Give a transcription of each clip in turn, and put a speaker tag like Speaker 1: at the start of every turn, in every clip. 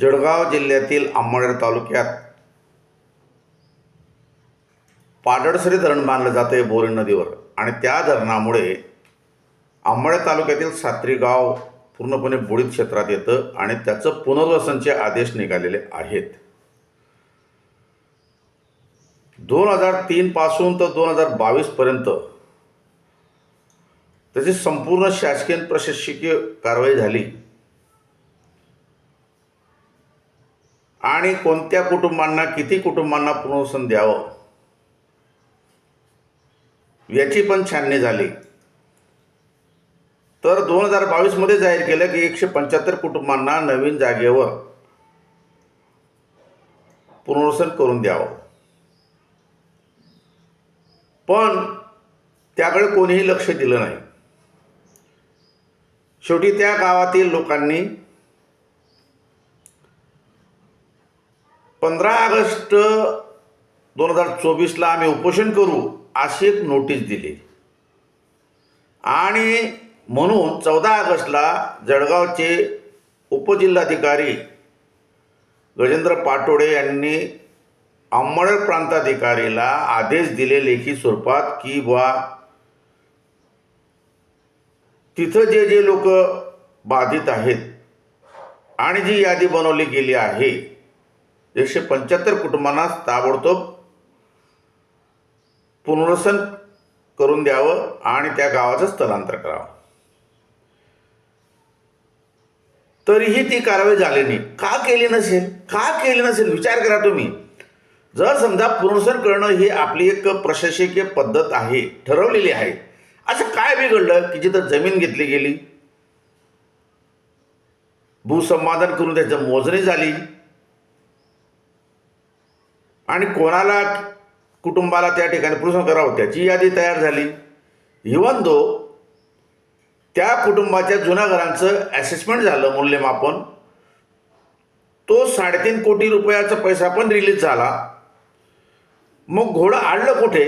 Speaker 1: जळगाव जिल्ह्यातील अंमळनेर तालुक्यात पाडळसरी धरण बांधलं जातं आहे बोरी नदीवर. आणि त्या धरणामुळे आंबळे तालुक्यातील सात्री गाव पूर्णपणे बुडीत क्षेत्रात येतं आणि त्याचं पुनर्वसनचे आदेश निघालेले आहेत. दोन हजार तीनपासून तर दोन हजार बावीसपर्यंत त्याची संपूर्ण शासकीय प्रशासकीय कारवाई झाली. आणि कोणत्या कुटुंबांना किती कुटुंबांना पुनर्वसन द्यावं? याची पण छाननी झाली. तर दोन हजार बावीसमध्ये जाहीर केलं की एकशे पंच्याहत्तर कुटुंबांना नवीन जागेवर पुनर्वसन करून द्यावं. पण त्याकडे कोणीही लक्ष दिलं नाही. शेवटी त्या गावातील लोकांनी पंधरा ऑगस्ट दोन हजार चोवीसला आम्ही उपोषण करू अशी एक नोटीस दिली. आणि म्हणून चौदा ऑगस्टला जळगावचे उपजिल्हाधिकारी गजेंद्र पाटोडे यांनी अंमळनेर प्रांताधिकारीला आदेश दिले लेखी स्वरूपात की बा तिथं जे जे लोक बाधित आहेत आणि जी यादी बनवली गेली आहे एकशे पंच्याहत्तर कुटुंबांना ताबडतोब पुनर्वसन करून द्यावं आणि त्या गावाचं स्थलांतर करावं. तरीही ती कारवाई झाली नाही. का केली नसेल? का केली नसेल? विचार करा तुम्ही. जर समजा पुनर्वसन करणं ही आपली एक प्रशासकीय पद्धत आहे ठरवलेली आहे असं काय बिघडलं की जिथं जमीन घेतली गेली? भूसंपादन करून त्याचं मोजणी झाली? आणि कोणाला कुटुंबाला त्या ठिकाणी पुनर्वसन करावं त्याची यादी तयार झाली. इवन दो त्या कुटुंबाच्या जुन्या घरांचं ॲसेसमेंट झालं मूल्यमापन तो साडेतीन कोटी रुपयाचा पैसा पण रिलीज झाला. मग घोडं आणलं कुठे?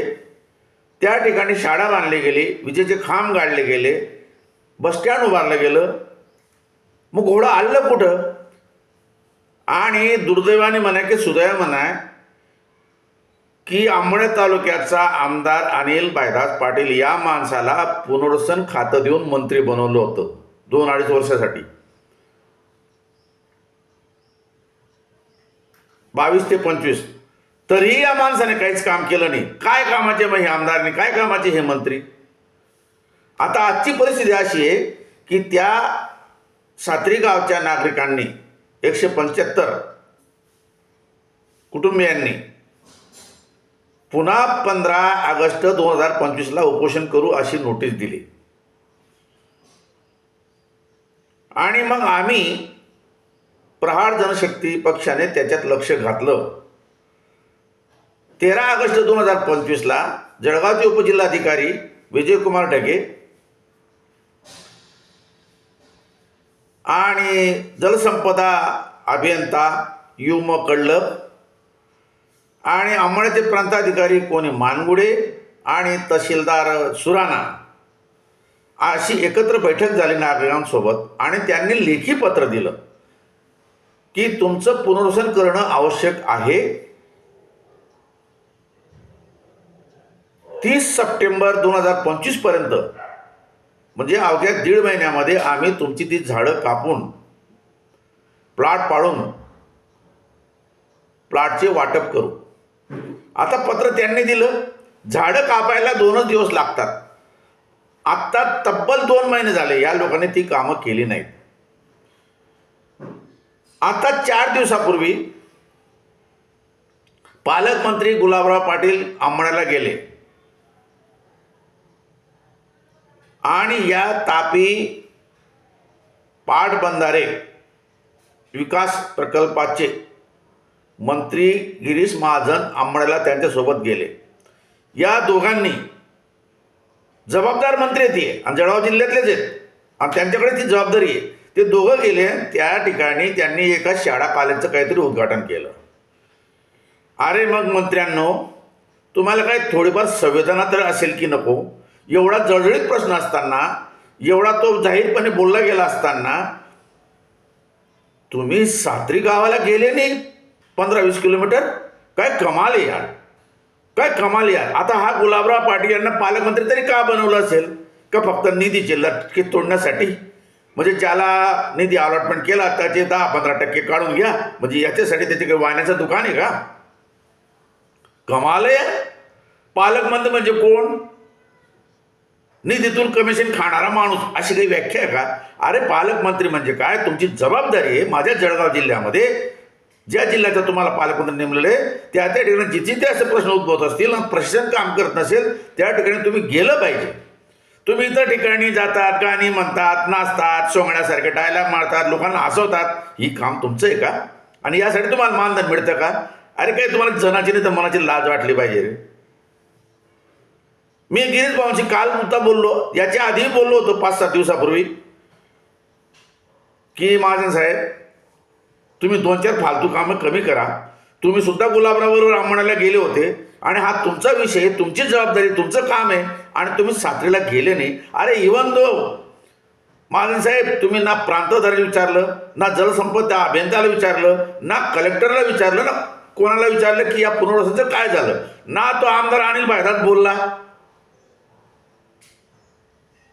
Speaker 1: त्या ठिकाणी शाळा बांधली गेली विजेचे खांब गाडले गेले बसस्टँड उभारलं गेलं. मग घोडं आणलं कुठं? आणि दुर्दैवाने म्हणा की सुदैव म्हणा की आंबणे तालुक्याचा आमदार अनिल बायदास पाटील या माणसाला पुनर्वसन खातं देऊन मंत्री बनवलं होतं. दोन अडीच वर्षासाठी. बावीस ते पंचवीस. तरीही या माणसाने काहीच काम केलं नाही. काय कामाचे मग हे आमदारने काय कामाचे हे मंत्री? आता आजची परिस्थिती अशी आहे की त्या सात्री गावच्या नागरिकांनी एकशे पंच्याहत्तर कुटुंबियांनी पुन्हा पंधरा ऑगस्ट दोन हजार पंचवीसला उपोषण करू अशी नोटीस दिली. आणि मग आम्ही प्रहार जनशक्ती पक्षाने त्याच्यात लक्ष घातलं. तेरा ऑगस्ट दोन हजार पंचवीसला जळगावचे उपजिल्हाधिकारी विजयकुमार ढगे आणि जलसंपदा अभियंता युम कळलं आणि अंमळचे प्रांताधिकारी कोणी? मानगुडे आणि तहसीलदार सुराणा. अशी एकत्र बैठक झाली नागरिकांसोबत आणि त्यांनी लेखी पत्र दिलं की तुमचं पुनर्वसन करणं आवश्यक आहे. तीस सप्टेंबर दोन हजार पंचवीसपर्यंत म्हणजे अवघ्या दीड महिन्यामध्ये आम्ही तुमची ती झाडं कापून प्लॉट पाडून प्लॉटचे वाटप करू. आता पत्र त्यांनी दिलं. झाडं कापायला दोनच दिवस लागतात. आत्ता तब्बल दोन महिने झाले. या लोकांनी ती कामं केली नाहीत. आता चार दिवसापूर्वी पालकमंत्री गुलाबराव पाटील आंबण्याला गेले. आणि या तापी पाटबंधारे विकास प्रकल्पाचे मंत्री गिरीश महाजन आंबण्याला त्यांच्यासोबत गेले. या दोघांनी जबाबदार मंत्री आहेत ते. आणि जळगाव जिल्ह्यातलेच आहेत. आणि त्यांच्याकडे ती जबाबदारी आहे. ते दोघं गेले त्या ठिकाणी त्यांनी एका शाळा कॉलेजचं काहीतरी उद्घाटन केलं. अरे मग मंत्र्यांनो तुम्हाला काय थोडीफार संवेदना तर असेल की नको? एवढा जळजळीत प्रश्न असताना एवढा तो जाहीरपणे बोलला गेला असताना तुम्ही सात्री गावाला गेले नाही? पंधरा वीस किलोमीटर? काय कमाल यार. काय कमाल यार. आता हा गुलाबराव पाटील यांना पालकमंत्री तरी का बनवलं असेल? का फक्त निधीचे लटके तोडण्यासाठी? म्हणजे ज्याला निधी अलॉटमेंट केला त्याचे दहा पंधरा टक्के काढून घ्या. म्हणजे याच्यासाठी त्याचे काही वाहण्याचं दुकान आहे का? कमाल आहे पालकमंत्री म्हणजे कोण? निधीतून कमिशन खाणारा माणूस. अशी काही व्याख्या आहे का? अरे पालकमंत्री म्हणजे काय? तुमची जबाबदारी आहे. माझ्या जळगाव जिल्ह्यामध्ये ज्या जिल्ह्याचा तुम्हाला पालकमंत्री नेमलेले त्या त्या ठिकाणी जिथे ते असे प्रश्न उद्भवत असतील आणि प्रशासन काम करत नसेल त्या ठिकाणी तुम्ही गेलं पाहिजे. तुम्ही इतर ठिकाणी जातात गाणी म्हणतात नाचतात सोंगण्यासारखे डायलॉग मारतात लोकांना हसवतात ही काम तुमचं आहे का? आणि यासाठी तुम्हाला मानधन मिळतं का? अरे काय तुम्हाला जनाची नाही तर मनाची लाज वाटली पाहिजे रे. मी गिरीश भाऊंशी काल मुद्दा बोललो याच्या आधी बोललो होतो पाच सात दिवसापूर्वी की महाजन साहेब तुम्ही दोन चार फालतू कामं कमी करा. तुम्ही सुद्धा गुलाबरावबरोबर ब्राह्मणाला गेले होते. आणि हा तुमचा विषय तुमची जबाबदारी तुमचं काम आहे. आणि तुम्ही साखरेला गेले नाही. अरे इवन दो महाजन साहेब तुम्ही ना प्रांतधारी विचारलं ना जलसंपदा अभियंत्याला विचारलं ना कलेक्टरला विचारलं ना कोणाला विचारलं की या पुनर्वसनाचं काय झालं? ना तो आमदार अनिल भायदात बोलला.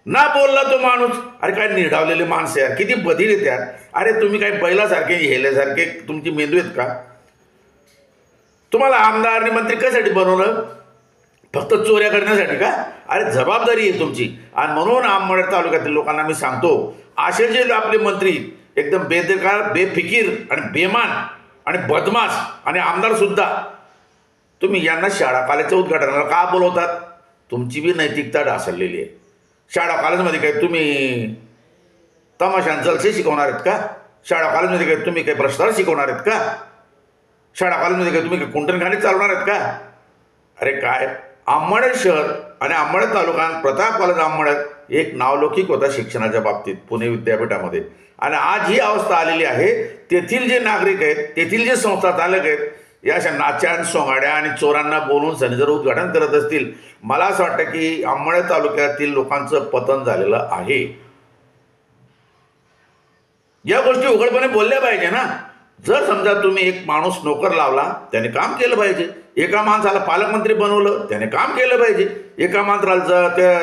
Speaker 1: ना बोलला तो माणूस. अरे काय निढावलेले माणसं यार. किती बधीर आहेत अरे तुम्ही काय बैलासारखे हेल्यासारखे तुमची मेंदू आहेत का? तुम्हाला आमदार आणि मंत्री कशासाठी बनवलं? फक्त चोऱ्या करण्यासाठी का? अरे जबाबदारी आहे तुमची. आणि म्हणून आंबड तालुक्यातील लोकांना मी सांगतो असे जे आपले मंत्री. एकदम बेदरकार बेफिकीर आणि बेमान आणि बदमाश आणि आमदार सुद्धा. तुम्ही यांना शाळा कॉलेजच्या उद्घाटनाला का बोलवतात? तुमची बी नैतिकता ढासळलेली आहे. शाळा कॉलेजमध्ये काय तुम्ही तमाशान जलसे शिकवणार आहेत का? शाळा कॉलेजमध्ये काय तुम्ही काही भ्रष्टाचार शिकवणार आहेत का? शाळा कॉलेजमध्ये काय तुम्ही काय कुंटणखाने चालवणार आहेत का? अरे काय? आंबड शहर आणि आंबड तालुका प्रताप कॉलेज आंबड एक नावलौकिक होता शिक्षणाच्या बाबतीत पुणे विद्यापीठामध्ये. आणि आज ही अवस्था आलेली आहे. तेथील जे नागरिक आहेत तेथील जे संस्था चालक आहेत या अशा नाच्यां सोंगाड्या आणि चोरांना बोलून सनी जर उद्घाटन करत असतील. मला असं वाटतं की आंबळे तालुक्यातील लोकांचं पतन झालेलं आहे. या गोष्टी उघडपणे बोलल्या पाहिजे ना. जर समजा तुम्ही एक माणूस नोकर लावला त्याने काम केलं पाहिजे. एका माणसाला पालकमंत्री बनवलं त्याने काम केलं पाहिजे. एका माणसाला ज त्या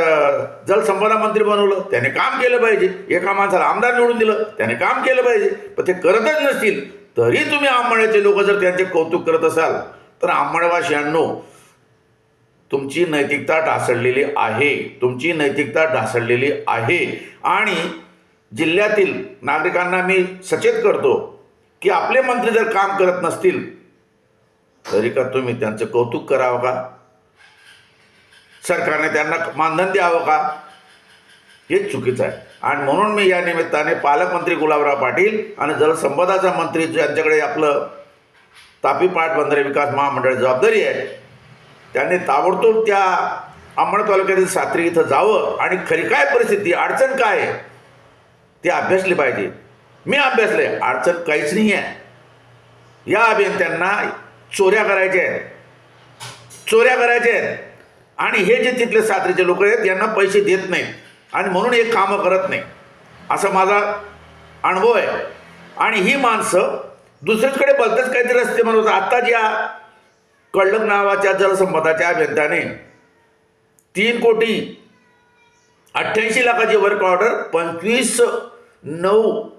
Speaker 1: जलसंपदा मंत्री बनवलं त्याने काम केलं पाहिजे. एका माणसाला आमदार निवडून दिलं त्याने काम केलं पाहिजे. पण ते करतच नसतील. तरी तुम्ही आंबळ्याचे लोक जर त्यांचे कौतुक करत असाल तर आंबणवासियांनो तुमची नैतिकता ढासळलेली आहे. तुमची नैतिकता ढासळलेली आहे. आणि जिल्ह्यातील नागरिकांना मी सचेत करतो की आपले मंत्री जर काम करत नसतील तरी का तुम्ही त्यांचं कौतुक करावं का? सरकारने त्यांना मानधन द्यावं का? हेच चुकीचं आहे. आणि म्हणून मी या निमित्ताने पालकमंत्री गुलाबराव पाटील आणि जलसंपदाचा मंत्री ज्यांच्याकडे आपलं तापी बंदरे विकास महामंडळ जबाबदारी आहे त्यांनी ताबडतोब त्या अंबड तालुक्यातील सात्री इथं जावं आणि खरी काय परिस्थिती अडचण काय आहे ते अभ्यासले पाहिजे. मी अभ्यासले अडचण काहीच नाही आहे. या अभियंत्यांना चोऱ्या करायच्या आहेत. चोऱ्या करायच्या आहेत. आणि हे जे तिथले सात्रीचे लोक आहेत यांना पैसे देत नाहीत. आणि म्हणून हे कामं करत नाही. असा माझा अनुभव आहे. आणि ही माणसं दुसरीकडे बघतच काहीतरी रस्ते म्हणत आत्ता ज्या कळलक नावाच्या जलसंपदाच्या अभियंत्याने तीन कोटी अठ्ठ्याऐंशी लाखाची वर्क ऑर्डर पंचवीस नऊ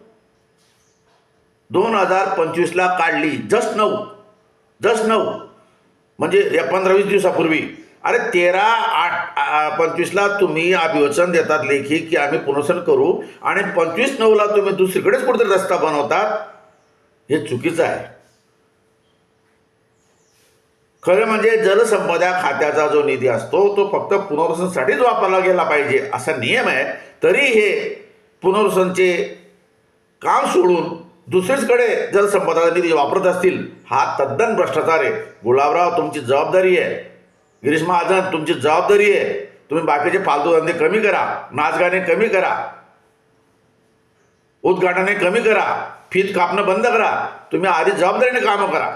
Speaker 1: दोन हजार पंचवीसला काढली. जस्ट नऊ. जस्ट नऊ. म्हणजे या पंधरा वीस दिवसापूर्वी. अरे तेरा आठ पंचवीसला तुम्ही अभिवचन देतात लेखी की आम्ही पुनर्सन करू आणि पंचवीस नऊला तुम्ही दुसरीकडेच कुठेतरी रस्ता बनवतात हे चुकीचं आहे. खरं म्हणजे जलसंपदा खात्याचा जो निधी असतो तो फक्त पुनर्वसनसाठीच वापरला गेला पाहिजे असा नियम आहे. तरी हे पुनर्वसनचे काम सोडून दुसरीचकडे जलसंपदा निधी वापरत असतील हा तद्दन भ्रष्टाचार आहे. गुलाबराव तुमची जबाबदारी आहे. गिरीश महाजन तुमची जबाबदारी आहे. तुम्ही बाकीचे फालतू धंदे कमी करा नाचगाणे कमी करा. उद्घाटने कमी करा फीत कापणं बंद करा. तुम्ही आधी जबाबदारीने कामं करा.